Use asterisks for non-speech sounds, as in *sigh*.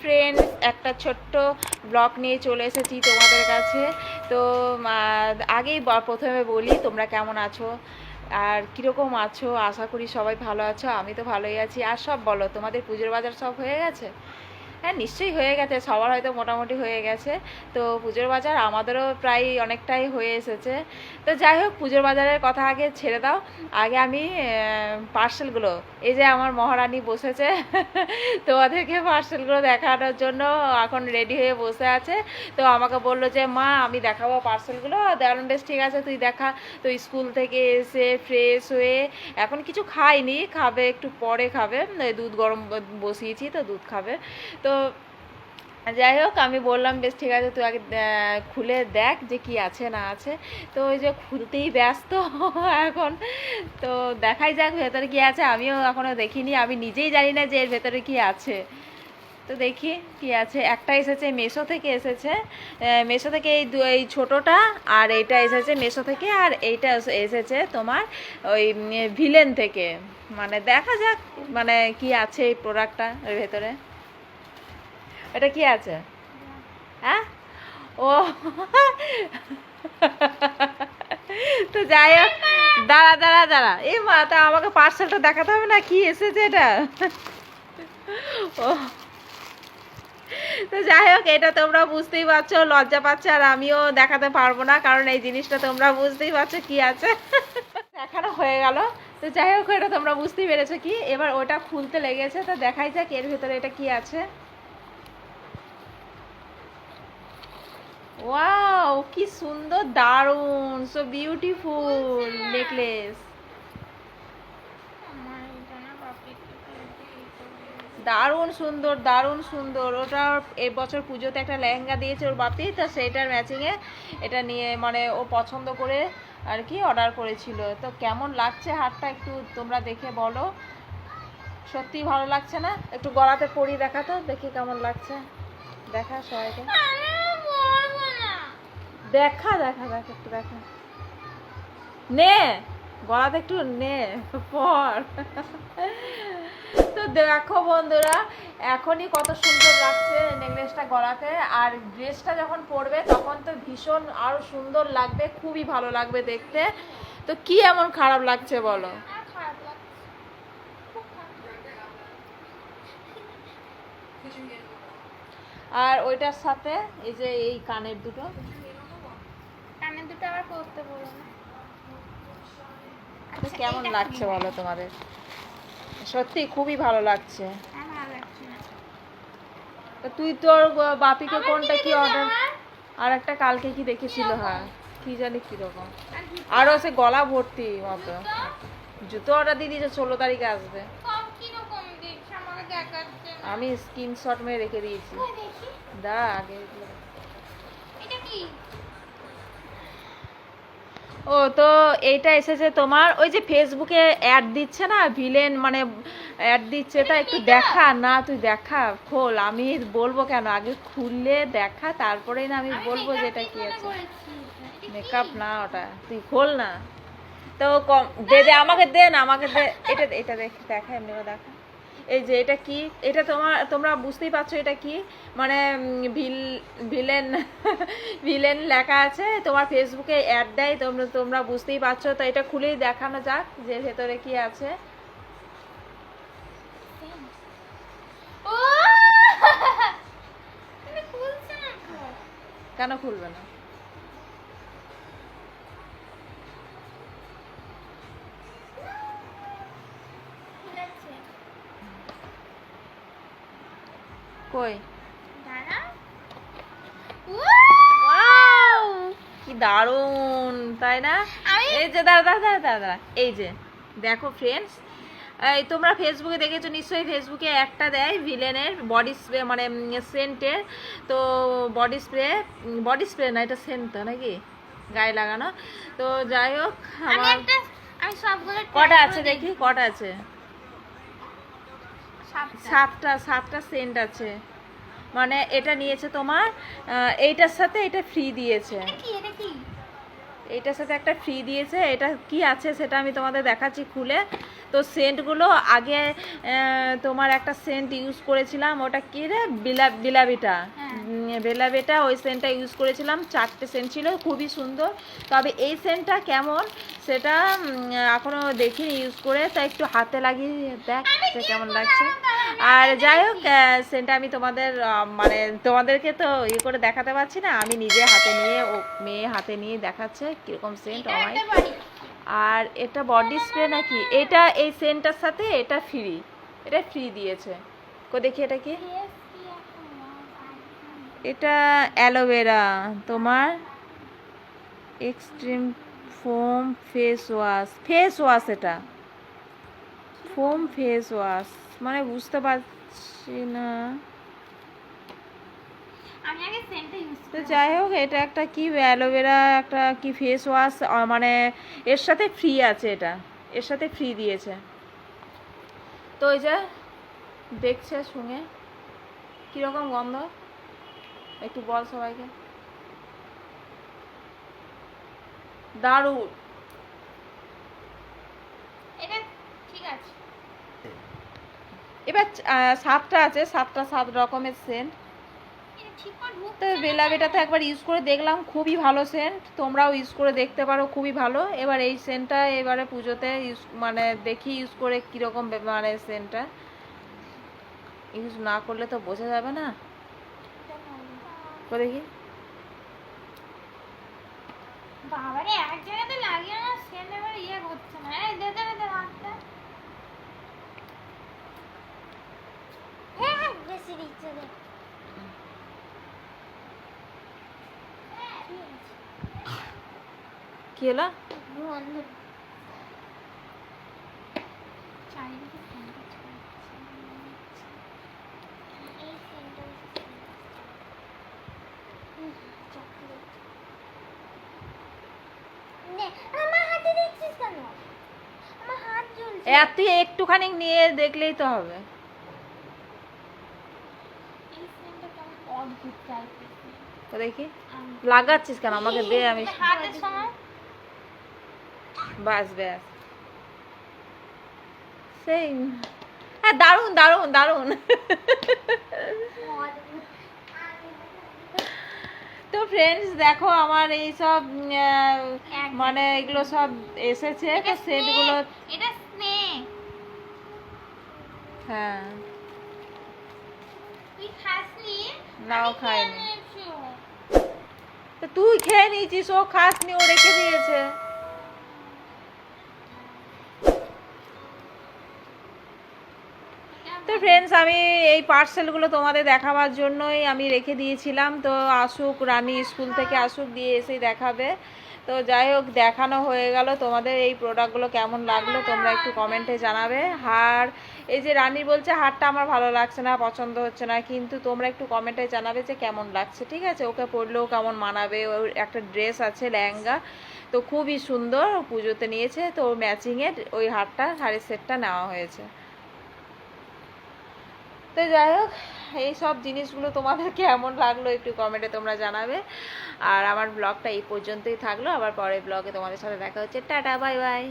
Friends একটা ছোট্ট blog নিয়ে চলে এসেছি তোমাদের কাছে। তো আগেই প্রথমে বলি তোমরা কেমন আছো? আর কীরকম আছো? আশা করি সবাই ভালো আছো, আমি তো ভালোই আছি। আর সব বলো, তোমাদের পুজোর বাজার সব হয়ে গেছে? হ্যাঁ নিশ্চয়ই হয়ে গেছে, সবার হয়তো মোটামুটি হয়ে গেছে। তো পুজোর বাজার আমাদেরও প্রায় অনেকটাই হয়ে এসেছে। তো যাই হোক, পুজোর বাজারের কথা আগে ছেড়ে দাও। আগে আমি পার্সেলগুলো, এই যে আমার মহারানী বসেছে, *laughs* তোমাদেরকে পার্সেলগুলো দেখানোর জন্য এখন রেডি হয়ে বসে আছে। তো আমাকে বলল যে, মা, আমি দেখাবো পার্সেলগুলো। দেওয়ান বেশ ঠিক আছে, তুই দেখা। তো স্কুল থেকে এসে ফ্রেশ হয়ে, এখন কিছু খাইনি, খাবে, একটু পরে খাবে। দুধ গরম বসিয়েছি, তো দুধ খাবে। তো যাই হোক, আমি বললাম, বেশ, ঠিক আছে, তুই আগে খুলে দেখ যে কি আছে না আছে। তো ওই যে খুলতেই ব্যস্ত *laughs* এখন। তো দেখাই যাক ভেতরে কি আছে। আমিও এখনও দেখিনি, আমি নিজেই জানি না যে এর ভেতরে কি আছে। তো দেখি কি আছে। একটা এসেছে মেশো থেকে এসেছে। মেশো থেকে এই দু- এই ছোটোটা, আর এইটা এসেছে মেশো থেকে, আর এইটা এস- এসেছে তোমার ওই ভিলেন থেকে। মানে দেখা যাক মানে কি আছে এই প্রোডাক্টটা ভেতরে। এটা কি আছে? হ্যাঁ? ও। তো যাই হোক, দাঁড়া দাঁড়া দাঁড়া। এই মা, তা আমাকে পার্সেলটা দেখাতে হবে না? কি এসেছে এটা? ও। তো যাই হোক, এটা তোমরা বুঝতেই পারছ, লজ্জা পাচ্ছে, আর আমিও দেখাতে পারব না, কারণ এই জিনিসটা তোমরা বুঝতেই পারছ কি আছে। দেখানো হয়ে গেল। তো যাই হোক, এটা তোমরা বুঝতেই পেরেছ কি? এবার ওটা খুলতে লেগেছে, তো দেখাই যাক এর ভেতরে এটা কি আছে। ওয়াও কি সুন্দর দারুণ সো বিউটিফুল নেকলেস দারুণ সুন্দর দারুণ সুন্দর। ওটা এবছর পুজোতে একটা লেহেঙ্গা দিয়েছে ওর বাপি তো সেইটার ম্যাচিংয়ে এটা নিয়ে মানে ও পছন্দ করে আর কি অর্ডার করেছিল। তো কেমন লাগছে হারটা একটু তোমরা দেখে বলো। সত্যি ভালো লাগছে না? একটু গলাতে পরি দেখা তো দেখি কেমন লাগছে। দেখা সবাইকে। দেখা দেখা দেখা, একটু দেখা। নে, গলাতে একটু নে, পর। তো দেখো বন্ধুরা, এখনই কত সুন্দর লাগছে নেকলেসটা গলাতে, আর ড্রেসটা যখন পরবে তখন তো ভীষণ আরও সুন্দর লাগবে, খুবই ভালো লাগবে দেখতে। তো কি এমন খারাপ লাগছে বলো? আর ওইটার সাথে এই যে এই কানের দুটো। করতে বলো না। কেমন লাগছে বলো তোমাদের? সত্যি খুবই ভালো লাগছে। তো তুই তোর বাপিকে কোনটা কি অর্ডার আর একটা কালকে কি দেখেছিল? হ্যাঁ কি জানি কীরকম? আরও সে গলা ভর্তি মতো। জুতো? অর্ডার দিয়ে দিয়েছে ষোলো তারিখে আসবে। আমি স্ক্রিনশট মেরে রেখে দিয়েছি। দা আগে এটা কি? ও তো এইটা এসেছে তোমার ওই যে ফেসবুকে অ্যাড দিচ্ছে না ভিলেন মানে অ্যাড দিচ্ছে তা একটু দেখা না তুই দেখা খোল আমি বলব কেন? আগে খুললে দেখা তারপরেই না আমি বলব যে এটা কি আছে। মেকআপ না ওটা তুই খোল না। তো কম দে দে আমাকে দে না আমাকে দে এটা এটা দেখ দেখা এমনি দেখা। এই যে এটা কি? এটা তোমার তোমরা বুঝতেই পারছ এটা কি? মানে ভিল ভিলেন *laughs* ভিলেন লেখা আছে তোমার ফেসবুকে অ্যাড দেয় তোমরা তোমরা বুঝতেই পারছ। তো এটা খুলেই দেখানো যাক যে ভেতরে কি আছে। *laughs* *laughs* কেন খুলবে না? কই? কি দারুণ তাই না? এই যে দাঁড়া দাঁড়া দাঁড়া এই যে দেখো ফ্রেন্ডস এই তোমরা ফেসবুকে দেখেছ নিশ্চয়ই ফেসবুকে একটা দেয় ভিলেনের বডি স্প্রে মানে সেন্টের তো বডি স্প্রে বডি স্প্রে না এটা সেন্ট তো নাকি? গায়ে লাগানো। তো যাই হোক আমার কটা আছে দেখি কটা আছে? সাতটা। সাতটা সেন্ট আছে। মানে এটা নিয়েছে তোমার এইটার সাথে এটা ফ্রি দিয়েছে। এইটার সাথে একটা ফ্রি দিয়েছে এটা কি আছে সেটা আমি তোমাদের দেখাচ্ছি খুলে। তো সেন্টগুলো আগে তোমার একটা সেন্ট ইউজ করেছিলাম ওটা কি রে? বিলা বিলাবিটা। হ্যাঁ। বেলাবেটা ওই সেন্টটা ইউজ করেছিলাম চারটে সেন্ট ছিল খুবই সুন্দর। তবে এই সেন্টটা কেমন? সেটা এখনও এখনও দেখিনি ইউজ করে তা একটু হাতে লাগিয়ে দেখ কেমন লাগছে। আর যাই হোক সেন্টটা আমি তোমাদের মানে তোমাদেরকে তো ইয়ে করে দেখাতে পারছি না আমি নিজে হাতে নিয়ে ও মেয়ে হাতে নিয়ে দেখাচ্ছে কীরকম সেন্ট আমায় আর এটা বডি স্প্রে নাকি? এটা এই সেন্টটার সাথে এটা ফ্রি এটা ফ্রি দিয়েছে। কো দেখি এটা কি? এটা অ্যালোভেরা তোমার extreme foam face wash face wash এটা। ফোম ফেস ওয়াশ মানে বুঝতে পারছি না আমি আগে সেন্টটা ইউজ তো যাই হোক এটা একটা কি অ্যালোভেরা একটা কি ফেস ওয়াশ মানে এর সাথে ফ্রি আছে এটা। এর সাথে ফ্রি দিয়েছে। তো ওই যে দেখছে শুনে। কীরকম গন্ধ? একটু বল সবাইকে। দারুণ। এটা ঠিক আছে। এবার সাতটা আছে সাতটা সাত রকমের সেন্ট তো ঢুকছে বেলা বেটাতে একবার ইউজ করে দেখলাম খুবই ভালো সেন্ট তোমরাও ইউজ করে দেখতে পারো খুবই ভালো। এবার এই সেন্টটা এবারে পুজোতে ইউজ মানে দেখি ইউজ করে কীরকম মানে সেন্টটা ইউজ না করলে তো বোঝা যাবে না। করে দেখি। বাবারে এক জায়গাতে লাগিয়ে না সেন্ট এবার ইয়ে করছে না। এই দে দে দে হাতটা। হ্যাঁ হ্যাঁ বেশি দিচ্ছে দে কি হলো বন্ধ চারিদিকে সেন্টটা ছড়াচ্ছে। এই সেন্টটা চকলেট নে আমার হাতে দিচ্ছিস কেন আমার হাত এ, তুই একটুখানি নিয়ে দেখলেই তো হবে। দেখি। লাগাচ্ছিস কেন? আমাকে দে আমি ব্যাস সেই। হ্যাঁ দারুণ দারুণ দারুণ। তো ফ্রেন্ডস দেখো আমার এই সব মানে এগুলো সব এসেছে। তো সেটগুলো এটা স্নেক হ্যাঁ। তুই খাসনি? নাও খাইনি। খেয়ে তুই খেয়ে নিয়েছিস ও খাসনি ও রেখে দিয়েছে। তো ফ্রেন্ডস আমি এই পার্সেলগুলো তোমাদের দেখাবার জন্যই আমি রেখে দিয়েছিলাম। তো আসুক, রানী স্কুল থেকে আসুক দিয়ে এসেই দেখাবে। তো যাই হোক, দেখানো হয়ে গেল। তোমাদের এই প্রোডাক্টগুলো কেমন লাগল তোমরা একটু কমেন্টে জানাবে। হার এই যে রানী বলছে, হারটা আমার ভালো লাগছে না, পছন্দ হচ্ছে না। কিন্তু তোমরা একটু কমেন্টে জানাবে যে কেমন লাগছে, ঠিক আছে? ওকে পরলেও কেমন মানাবে? ওর একটা ড্রেস আছে, লেহেঙ্গা। তো খুবই সুন্দর, পুজোতে নিয়েছে। তো ম্যাচিংয়ের ওই হারটা শাড়ির সেটটা নেওয়া হয়েছে। তো যাই হোক, এই সব জিনিসগুলো তোমাদের কেমন লাগল, একটু কমেন্টে তোমরা জানাবে। আর আমার ব্লগটা এই পর্যন্তই থাকল, আবার পরের ব্লগে তোমাদের সাথে দেখা হচ্ছে। Tata bye bye